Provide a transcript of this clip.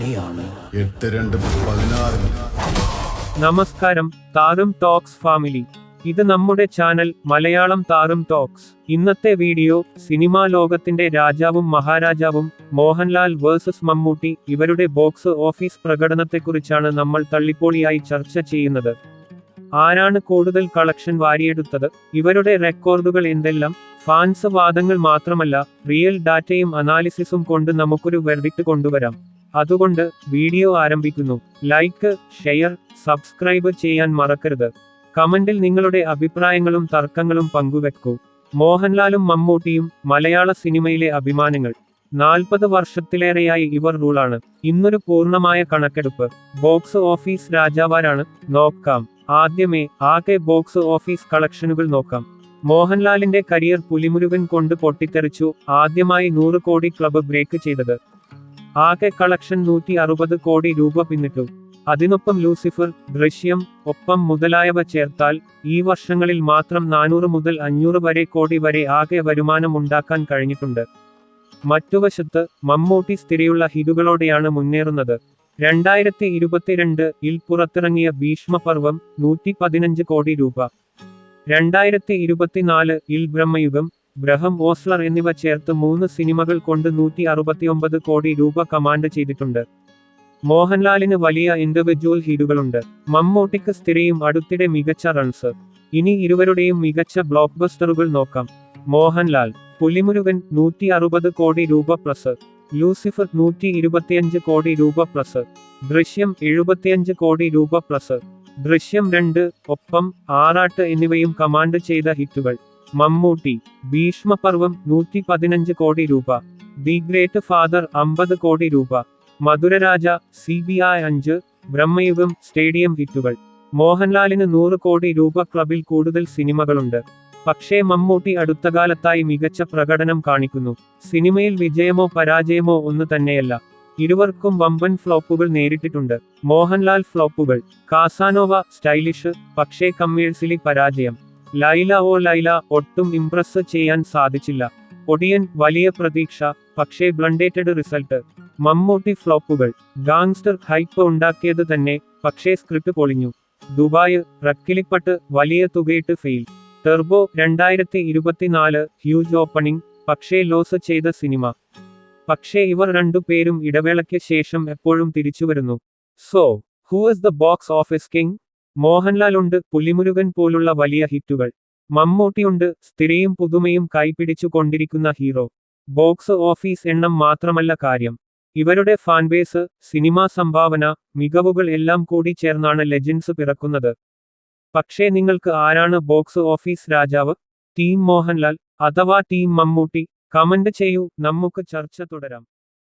എട്ട് രണ്ട് പതിനാറ്. നമസ്കാരം താറും ടോക്സ് ഫാമിലി. ഇത് നമ്മുടെ ചാനൽ മലയാളം താറും ടോക്സ്. ഇന്നത്തെ വീഡിയോ സിനിമാ ലോകത്തിന്റെ രാജാവും മഹാരാജാവും മോഹൻലാൽ വേഴ്സസ് മമ്മൂട്ടി ഇവരുടെ ബോക്സ് ഓഫീസ് പ്രകടനത്തെക്കുറിച്ചാണ് നമ്മൾ തള്ളിപ്പോളിയായി ചർച്ച ചെയ്യുന്നത്. ആരാണ് കൂടുതൽ കളക്ഷൻ വാരിയെടുത്തത്? ഇവരുടെ റെക്കോർഡുകൾ എന്തെല്ലാം? ഫാൻസ് വാദങ്ങൾ മാത്രമല്ല റിയൽ ഡാറ്റയും അനാലിസിസും കൊണ്ട് നമുക്കൊരു വെർഡിക്റ്റ് കൊണ്ടുവരാം. അതുകൊണ്ട് വീഡിയോ ആരംഭിക്കുന്നു. ലൈക്ക് ഷെയർ സബ്സ്ക്രൈബ് ചെയ്യാൻ മറക്കരുത്. കമന്റിൽ നിങ്ങളുടെ അഭിപ്രായങ്ങളും തർക്കങ്ങളും പങ്കുവെക്കൂ. മോഹൻലാലും മമ്മൂട്ടിയും മലയാള സിനിമയിലെ അഭിമാനങ്ങൾ. നാൽപ്പത് വർഷത്തിലേറെയായി ഇവർ റൂളാണ്. ഇന്നൊരു പൂർണമായ കണക്കെടുപ്പ്. ബോക്സ് ഓഫീസ് രാജാവാരാണ്. നോക്കാം. ആദ്യമേ ആകെ ബോക്സ് ഓഫീസ് കളക്ഷനുകൾ നോക്കാം. മോഹൻലാലിന്റെ കരിയർ പുലിമുരുകൻ കൊണ്ട് പൊട്ടിത്തെറിച്ചു. ആദ്യമായി നൂറ് കോടി ക്ലബ് ബ്രേക്ക് ചെയ്തത്. ആകെ കളക്ഷൻ നൂറ്റി അറുപത് കോടി രൂപ പിന്നിട്ടു. അതിനൊപ്പം ലൂസിഫർ ദൃശ്യം ഒപ്പം മുതലായവ ചേർത്താൽ ഈ വർഷങ്ങളിൽ മാത്രം നാനൂറ് മുതൽ അഞ്ഞൂറ് വരെ കോടി വരെ ആകെ വരുമാനം ഉണ്ടാക്കാൻ കഴിഞ്ഞിട്ടുണ്ട്. മറ്റുവശത്ത് മമ്മൂട്ടി സ്ഥിരയുള്ള ഹിറ്റുകളോടെയാണ് മുന്നേറുന്നത്. രണ്ടായിരത്തി ഇരുപത്തിരണ്ട് ഇൽ പുറത്തിറങ്ങിയ ഭീഷ്മപർവം നൂറ്റി പതിനഞ്ച് കോടി രൂപ. രണ്ടായിരത്തി ഇരുപത്തിനാല് ഇൽ ബ്രഹ്മയുഗം ബ്രഹം ഓസ്ലർ എന്നിവ ചേർത്ത് മൂന്ന് സിനിമകൾ കൊണ്ട് നൂറ്റി അറുപത്തിയൊമ്പത് കോടി രൂപ കമാൻഡ് ചെയ്തിട്ടുണ്ട്. മോഹൻലാലിന് വലിയ ഇൻഡിവിജ്വൽ ഹീറ്റുകളുണ്ട് മമ്മൂട്ടിക്ക് സ്ഥിരയും അടുത്തിടെ മികച്ച റൺസ് ഇനി ഇരുവരുടെയും മികച്ച ബ്ലോക്ക് ബസ്റ്ററുകൾ നോക്കാം. മോഹൻലാൽ പുലിമുരുകൻ നൂറ്റി അറുപത് കോടി രൂപ പ്ലസ് ലൂസിഫർ നൂറ്റി ഇരുപത്തിയഞ്ച് കോടി രൂപ പ്ലസ് ദൃശ്യം എഴുപത്തിയഞ്ച് കോടി രൂപ പ്ലസ് ദൃശ്യം രണ്ട് ഒപ്പം ആറാട്ട് എന്നിവയും കമാൻഡ് ചെയ്ത ഹിറ്റുകൾ. മമ്മൂട്ടി ഭീഷ്മപർവം നൂറ്റി പതിനഞ്ച് കോടി രൂപ. ദി ഗ്രേറ്റ് ഫാദർ അമ്പത് കോടി രൂപ. മധുരരാജ സി ബി ഐ അഞ്ച്. ബ്രഹ്മയുഗം സ്റ്റേഡിയം ഹിറ്റുകൾ. മോഹൻലാലിന് നൂറ് കോടി രൂപ ക്ലബിൽ കൂടുതൽ സിനിമകളുണ്ട്. പക്ഷേ മമ്മൂട്ടി അടുത്ത കാലത്തായി മികച്ച പ്രകടനം കാണിക്കുന്നു. സിനിമയിൽ വിജയമോ പരാജയമോ ഒന്ന് തന്നെയല്ല. ഇരുവർക്കും വമ്പൻ ഫ്ലോപ്പുകൾ നേരിട്ടിട്ടുണ്ട്. മോഹൻലാൽ ഫ്ലോപ്പുകൾ. കാസാനോവ സ്റ്റൈലിഷ് പക്ഷേ കമ്മേഴ്സിലി പരാജയം. ലൈല ഓ ലൈല ഒട്ടും ഇംപ്രസ് ചെയ്യാൻ സാധിച്ചില്ല. ഒടിയൻ വലിയ പ്രതീക്ഷ പക്ഷേ ബ്ലണ്ടേറ്റഡ് റിസൾട്ട്. മമ്മൂട്ടി ഫ്ലോപ്പുകൾ. ഗാങ്സ്റ്റർ ഹൈപ്പ് ഉണ്ടാക്കിയത് തന്നെ പക്ഷേ സ്ക്രിപ്റ്റ് പൊളിഞ്ഞു. ദുബായ് റക്കിലിപ്പട്ട് വലിയ തുകയിട്ട് ഫെയിൽ. ടെർബോ രണ്ടായിരത്തി ഇരുപത്തിനാല് ഹ്യൂജ് ഓപ്പണിംഗ് പക്ഷേ ലോസ് ചെയ്ത സിനിമ. പക്ഷേ ഇവർ രണ്ടുപേരും ഇടവേളയ്ക്ക് ശേഷം എപ്പോഴും തിരിച്ചുവരുന്നു so who is the box office king? Mohanlal ഉണ്ട് പുലിമുരുകൻ പോലുള്ള വലിയ ഹിറ്റുകൾ. മമ്മൂട്ടിയുണ്ട് സ്ഥിരയും പുതുമയും കൈപിടിച്ചു കൊണ്ടിരിക്കുന്ന ഹീറോ. ബോക്സ് ഓഫീസ് എണ്ണം മാത്രമല്ല കാര്യം. ഇവരുടെ ഫാൻബേസ് സിനിമാ സംഭാവന മികവുകൾ എല്ലാം കൂടി ചേർന്നാണ് ലെജൻസ് പിറക്കുന്നത്. പക്ഷേ നിങ്ങൾക്ക് ആരാണ് ബോക്സ് ഓഫീസ് രാജാവ്? ടീം മോഹൻലാൽ അഥവാ ടീം മമ്മൂട്ടി? കമന്റ് ചെയ്യൂ നമുക്ക് ചർച്ച തുടരാം.